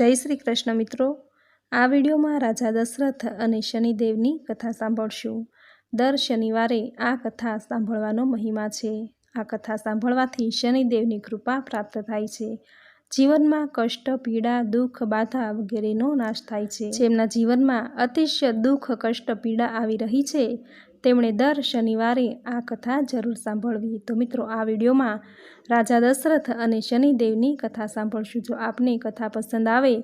જય શ્રી કૃષ્ણ મિત્રો. આ વિડીયોમાં રાજા દશરથ અને શનિદેવની કથા સાંભળશું. દર શનિવારે આ કથા સાંભળવાનો મહિમા છે. આ કથા સાંભળવાથી શનિદેવની કૃપા પ્રાપ્ત થાય છે. જીવનમાં કષ્ટ, પીડા, દુઃખ, બાધા વગેરેનો નાશ થાય છે. જેમના જીવનમાં અતિશય દુઃખ, કષ્ટ, પીડા આવી રહી છે તેમણે દર શનિવારે આ કથા જરૂર સાંભળવી. તો મિત્રો, આ વિડીયોમાં રાજા દશરથ અને શનિદેવની કથા સાંભળશું. જો આપને કથા પસંદ આવે,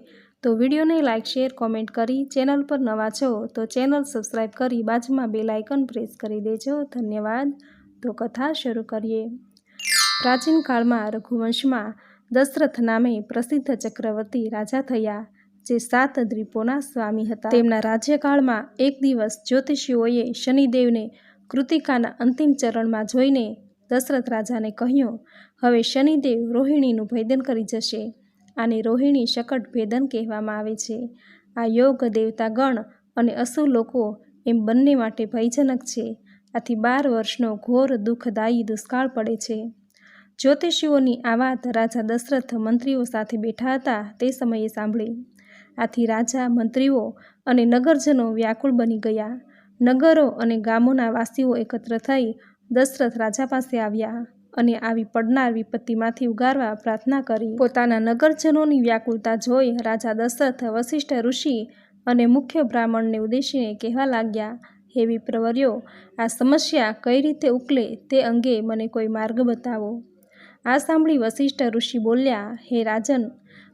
તો વિડીયોને લાઇક શેર, કોમેન્ટ કરી ચેનલ પર નવા છો, તો ચેનલ સબસ્ક્રાઈબ કરી બાજુમાં બે લાઇકન પ્રેસ કરી દેજો. ધન્યવાદ. તો કથા શરૂ કરીએ. પ્રાચીન કાળમાં રઘુવંશમાં દશરથ નામે પ્રસિદ્ધ ચક્રવર્તી રાજા થયા. જે સાત દ્વીપોના સ્વામી હતા. તેમના રાજ્યકાળમાં એક દિવસ જ્યોતિષીઓએ શનિદેવને કૃતિકાના અંતિમ ચરણમાં જોઈને દશરથ રાજાને કહ્યું, હવે શનિદેવ રોહિણીનું ભેદન કરી જશે. આને રોહિણી શકટ ભેદન કહેવામાં આવે છે. આ યોગ દેવતા ગણ અને અસુર લોકો એમ બંને માટે ભયજનક છે. આથી બાર વર્ષનો ઘોર દુઃખદાયી દુષ્કાળ પડે છે. જ્યોતિષીઓની આ વાત રાજા દશરથ મંત્રીઓ સાથે બેઠા હતા તે સમયે સાંભળી. આથી રાજા, મંત્રીઓ અને નગરજનો વ્યાકુળ બની ગયા. નગરો અને ગામોના વાસીઓ એકત્ર થઈ દશરથ રાજા પાસે આવ્યા અને આવી પડનાર વિપત્તિમાંથી ઉગારવા પ્રાર્થના કરી. પોતાના નગરજનોની વ્યાકુળતા જોઈ રાજા દશરથ વશિષ્ઠ ઋષિ અને મુખ્ય બ્રાહ્મણને ઉદ્દેશીને કહેવા લાગ્યા, હે વિપ્રવર્યો, આ સમસ્યા કઈ રીતે ઉકલે તે અંગે મને કોઈ માર્ગ બતાવો. આ સાંભળી વશિષ્ઠ ઋષિ બોલ્યા, હે રાજન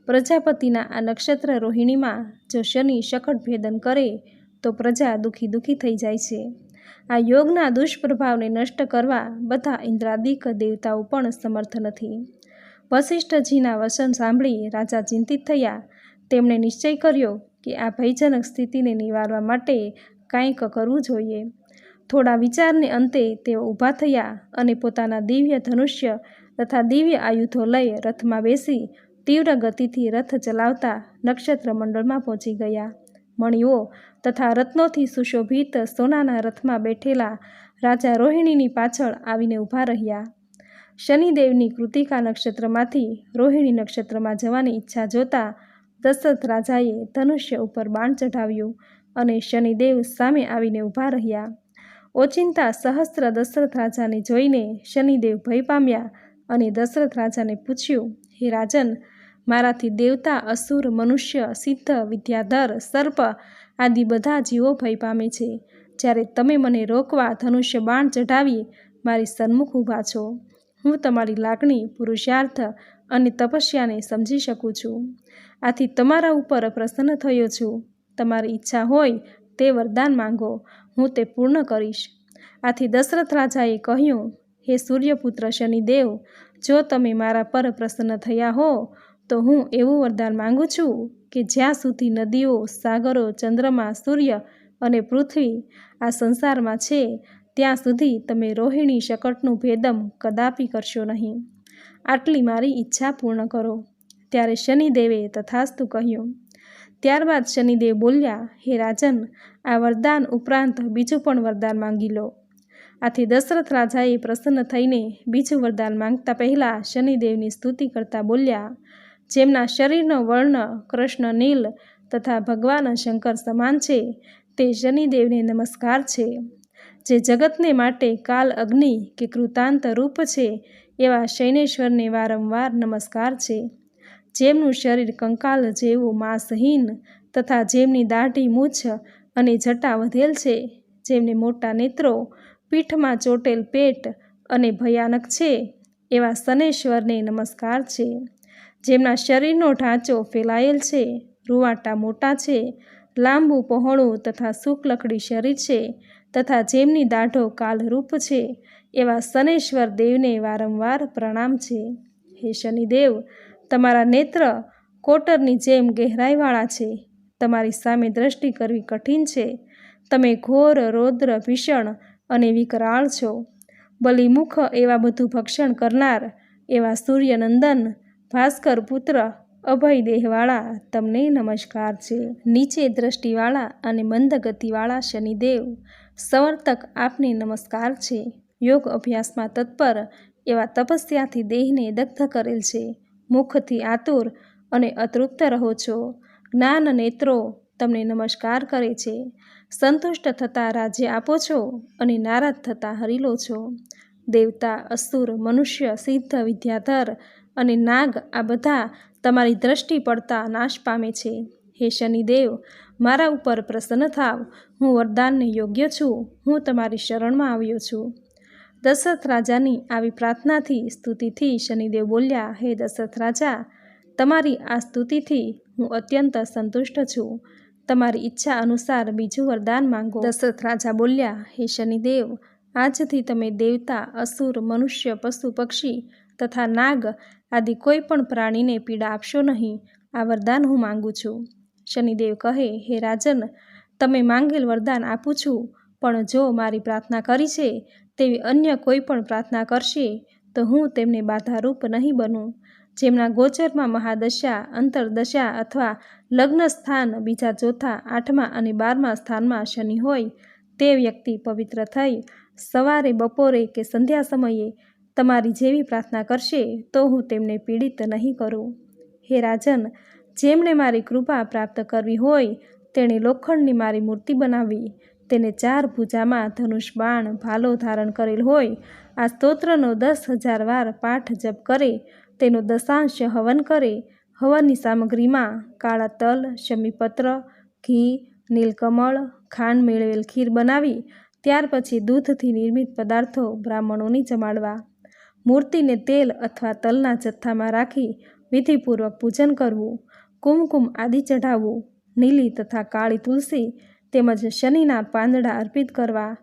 પ્રજાપતિના આ નક્ષત્ર રોહિણીમાં જો શનિ શકટ ભેદન કરે, તો પ્રજા દુઃખી દુઃખી થઈ જાય છે. આ યોગના દુષ્પ્રભાવને નષ્ટ કરવા બધા ઇન્દ્રાદિક દેવતાઓ પણ સમર્થ નથી. વશિષ્ઠજીના વચન સાંભળી રાજા ચિંતિત થયા. તેમણે નિશ્ચય કર્યો કે આ ભયજનક સ્થિતિને નિવારવા માટે કાંઈક કરવું જોઈએ. થોડા વિચારને અંતે તેઓ ઊભા થયા અને પોતાના દિવ્ય ધનુષ્ય તથા દિવ્ય આયુધો લઈ રથમાં બેસી તીવ્ર ગતિથી રથ ચલાવતા નક્ષત્ર મંડળમાં પહોંચી ગયા. મણિઓ તથા રત્નોથી સુશોભિત સોનાના રથમાં બેઠેલા રાજા રોહિણીની પાછળ આવીને ઊભા રહ્યા. શનિદેવની કૃતિકા નક્ષત્રમાંથી રોહિણી નક્ષત્રમાં જવાની ઈચ્છા જોતા દશરથ રાજાએ ધનુષ્ય ઉપર બાણ ચઢાવ્યું અને શનિદેવ સામે આવીને ઊભા રહ્યા. ઓચિંતા સહસ્ત્ર દશરથ રાજાને જોઈને શનિદેવ ભય પામ્યા અને દશરથ રાજાને પૂછ્યું, હે રાજન મારાથી દેવતા, અસુર, મનુષ્ય, સિદ્ધ, વિદ્યાધર, સર્પ આદિ બધા જીવો ભય પામે છે. જ્યારે તમે મને રોકવા ધનુષ્ય બાણ ચઢાવી મારી સન્મુખ ઊભા છો, હું તમારી લાગણી, પુરુષાર્થ અને તપસ્યાને સમજી શકું છું. આથી તમારા ઉપર પ્રસન્ન થયો છું. તમારી ઈચ્છા હોય તે વરદાન માંગો, હું તે પૂર્ણ કરીશ. આથી દશરથ રાજાએ કહ્યું, હે સૂર્યપુત્ર શનિદેવ, જો તમે મારા પર પ્રસન્ન થયા હો તો હું એવું વરદાન માંગુ છું કે જ્યાં સુધી નદીઓ, સાગરો, ચંદ્રમા, સૂર્ય અને પૃથ્વી આ સંસારમાં છે, ત્યાં સુધી તમે રોહિણી શકટનું ભેદમ કદાપી કરશો નહીં. આટલી મારી ઈચ્છા પૂર્ણ કરો. ત્યારે શનિદેવે તથાસ્તુ કહ્યું. ત્યારબાદ શનિદેવ બોલ્યા, હે રાજન, આ વરદાન ઉપરાંત બીજું પણ વરદાન માંગી લો. આથી દશરથ રાજાએ પ્રસન્ન થઈને બીજું વરદાન માંગતા પહેલાં શનિદેવની સ્તુતિ કરતા બોલ્યા જેમના શરીરનો વર્ણ કૃષ્ણ, નીલ તથા ભગવાન શંકર સમાન છે, તે શનિદેવને નમસ્કાર છે. જે જગતને માટે કાલ અગ્નિ કે કૃતાંત રૂપ છે, એવા શૈનેશ્વરને વારંવાર નમસ્કાર છે. જેમનું શરીર કંકાલ જેવું માંસહીન તથા જેમની દાઢી મૂછ અને જટા વધેલ છે, જેમને મોટા નેત્રો, પીઠમાં ચોટેલ પેટ અને ભયાનક છે, એવા શનેશ્વરને નમસ્કાર છે. જેમના શરીરનો ઢાંચો ફેલાયેલ છે, રૂવાટા મોટા છે, લાંબુ પહોળું તથા શુક્લકડી શરીર છે તથા જેમની દાઢો કાલરૂપ છે, એવા શનેશ્વર દેવને વારંવાર પ્રણામ છે. હે શનિદેવ, તમારા નેત્ર કોટરની જેમ ગહેરાઈવાળા છે, તમારી સામે દ્રષ્ટિ કરવી કઠિન છે, તમે ઘોર રૌદ્ર ભીષણ અને વિકરાળ છો, બલિમુખ એવા બધું ભક્ષણ કરનાર એવા સૂર્યનંદન ભાસ્કર પુત્ર, અભય દેહવાળા, તમને નમસ્કાર છે. નીચે દ્રષ્ટિવાળા અને મંદ ગતિવાળા શનિદેવ, સંવર્તક આપને નમસ્કાર છે. યોગ અભ્યાસમાં તત્પર એવા તપસ્યાથી દેહને દગ્ધ કરેલ છે. મુખથી આતુર અને અતૃપ્ત રહો છો. જ્ઞાન નેત્રો તમને નમસ્કાર કરે છે. સંતુષ્ટ થતાં રાજ્ય આપો છો અને નારાજ થતાં હરી લો છો. દેવતા, અસુર, મનુષ્ય, સિદ્ધ વિદ્યાધર અને નાગ આ બધા તમારી દ્રષ્ટિ પડતા નાશ પામે છે. હે શનિદેવ, મારા ઉપર પ્રસન્ન થાવ. હું વરદાનને યોગ્ય છું. હું તમારી શરણમાં આવ્યો છું. દશરથ રાજાની આવી પ્રાર્થનાથી, સ્તુતિથી શનિદેવ બોલ્યા, હે દશરથ રાજા, તમારી આ સ્તુતિથી હું અત્યંત સંતુષ્ટ છું. તમારી ઈચ્છા અનુસાર બીજું વરદાન માંગો. દશરથ રાજા બોલ્યા, હે શનિદેવ, આજથી તમે દેવતા, અસુર, મનુષ્ય, પશુ, પક્ષી તથા નાગ આદિ કોઈ પણ પ્રાણીને પીડા આપશો નહીં, આ વરદાન હું માંગુ છું. શનિદેવ કહે, હે રાજન, તમે માંગેલ વરદાન આપું છું, પણ જો મારી પ્રાર્થના કરી છે, તેવી અન્ય કોઈ પણ પ્રાર્થના કરશે, તો હું તેમને બાધારૂપ નહીં બનું. જેમના ગોચરમાં મહાદશા, અંતરદશા અથવા લગ્ન સ્થાન બીજા ચોથા, આઠમા અને બારમા સ્થાનમાં શનિ હોય, તે વ્યક્તિ પવિત્ર થઈ સવારે બપોરે કે સંધ્યા સમયે તમારી જેવી પ્રાર્થના કરશે તો હું તેમને પીડિત નહીં કરું. હે રાજન, જેમણે મારી કૃપા પ્રાપ્ત કરવી હોય, તેણે લોખંડની મારી મૂર્તિ બનાવી. તેને ચાર ભૂજામાં ધનુષ બાણ ભાલો ધારણ કરેલ હોય. આ સ્તોત્રનો દસ હજાર વાર પાઠ જપ કરે. તેનો દશાંશ હવન કરે. હવનની સામગ્રીમાં કાળા તલ, શમીપત્ર, ઘી, નીલકમળ, ખાંડ મેળવેલ ખીર બનાવી. ત્યાર પછી દૂધથી નિર્મિત પદાર્થો બ્રાહ્મણોની જમાડવા. મૂર્તિને તેલ અથવા તલના જથ્થામાં રાખી વિધિપૂર્વક પૂજન કરવું, કુમકુમ આદિ ચઢાવવું, નીલી તથા કાળી તુલસી તેમજ શનિના પાંદડા અર્પિત કરવા,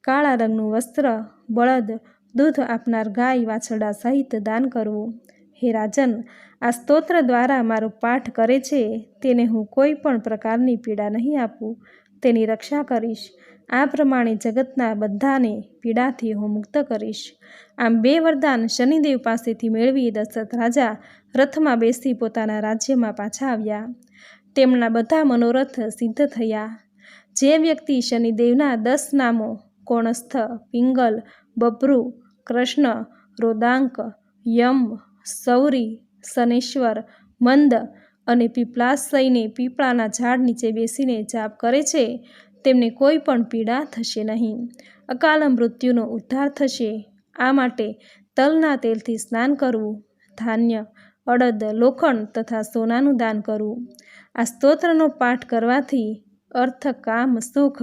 કાળા રંગનું વસ્ત્ર, બળદ, દૂધ આપનાર ગાય વાછરડા સહિત દાન કરવું. હે રાજન, આ સ્તોત્ર દ્વારા મારો પાઠ કરે છે, તેને હું કોઈ પણ પ્રકારની પીડા નહીં આપું. તેની રક્ષા કરીશ. આ પ્રમાણે જગતના બધાને પીડાથી હું મુક્ત કરીશ. આમ બે વરદાન શનિદેવ પાસેથી મેળવી દશરથ રાજા રથમાં બેસી પોતાના રાજ્યમાં પાછા આવ્યા. તેમના બધા મનોરથ સિદ્ધ થયા. જે વ્યક્તિ શનિદેવના દસ નામો, કોણસ્થ, પિંગલ બબ્રુ કૃષ્ણ, રોદાંક, યમ, સૌરી, શનેશ્વર, મંદ અને પીપલાશયને પીપળાના ઝાડ નીચે બેસીને જાપ કરે છે તેમને કોઈ પણ પીડા થશે નહીં. અકાલ મૃત્યુનો ઉદ્ધાર થશે. આ માટે તલના તેલથી સ્નાન કરવું, ધાન્ય, અડદ, લોખંડ તથા સોનાનું દાન કરવું. આ સ્તોત્રનો પાઠ કરવાથી અર્થ, કામ, સુખ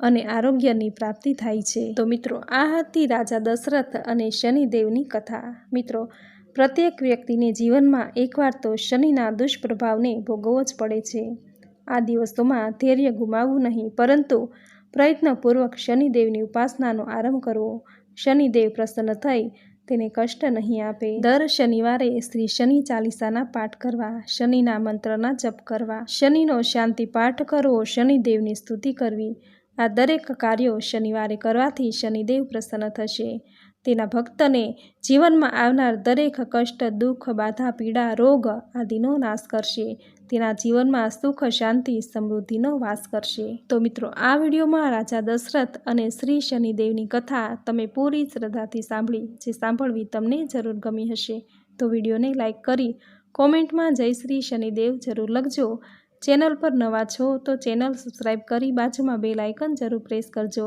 અને આરોગ્યની પ્રાપ્તિ થાય છે. તો મિત્રો, આ હતી રાજા દશરથ અને શનિદેવની કથા. મિત્રો, પ્રત્યેક વ્યક્તિને જીવનમાં એકવાર તો શનિના દુષ્પ્રભાવને ભોગવવો જ પડે છે. આ દિવસોમાં ધૈર્ય ગુમાવવું નહીં, પરંતુ પ્રયત્નપૂર્વક શનિદેવની ઉપાસનાનો આરંભ કરવો. શનિદેવ પ્રસન્ન થઈ, તેને કષ્ટ નહીં આપે. દર શનિવારે શ્રી શનિ ચાલીસાના પાઠ કરવા, શનિના મંત્રના જપ કરવા, શનિનો શાંતિ પાઠ કરવો, શનિદેવની સ્તુતિ કરવી. આ દરેક કાર્યો શનિવારે કરવાથી શનિદેવ પ્રસન્ન થશે. તેના ભક્તને જીવનમાં આવનાર દરેક કષ્ટ, દુઃખ, બાધા, પીડા, રોગ આદિનો નાશ કરશે. તેના જીવનમાં સુખ, શાંતિ, સમૃદ્ધિનો વાસ કરશે. તો મિત્રો, આ વિડીયોમાં રાજા દશરથ અને શ્રી શનિદેવની કથા તમે પૂરી શ્રદ્ધાથી સાંભળી, જે સાંભળવી તમને જરૂર ગમી હશે. તો વિડીયોને લાઇક કરી, કોમેન્ટમાં જય શ્રી શનિદેવ જરૂર લખજો. ચેનલ પર નવા છો તો ચેનલ સબસ્ક્રાઈબ કરી બાજુમાં બે લાઇકન જરૂર પ્રેસ કરજો.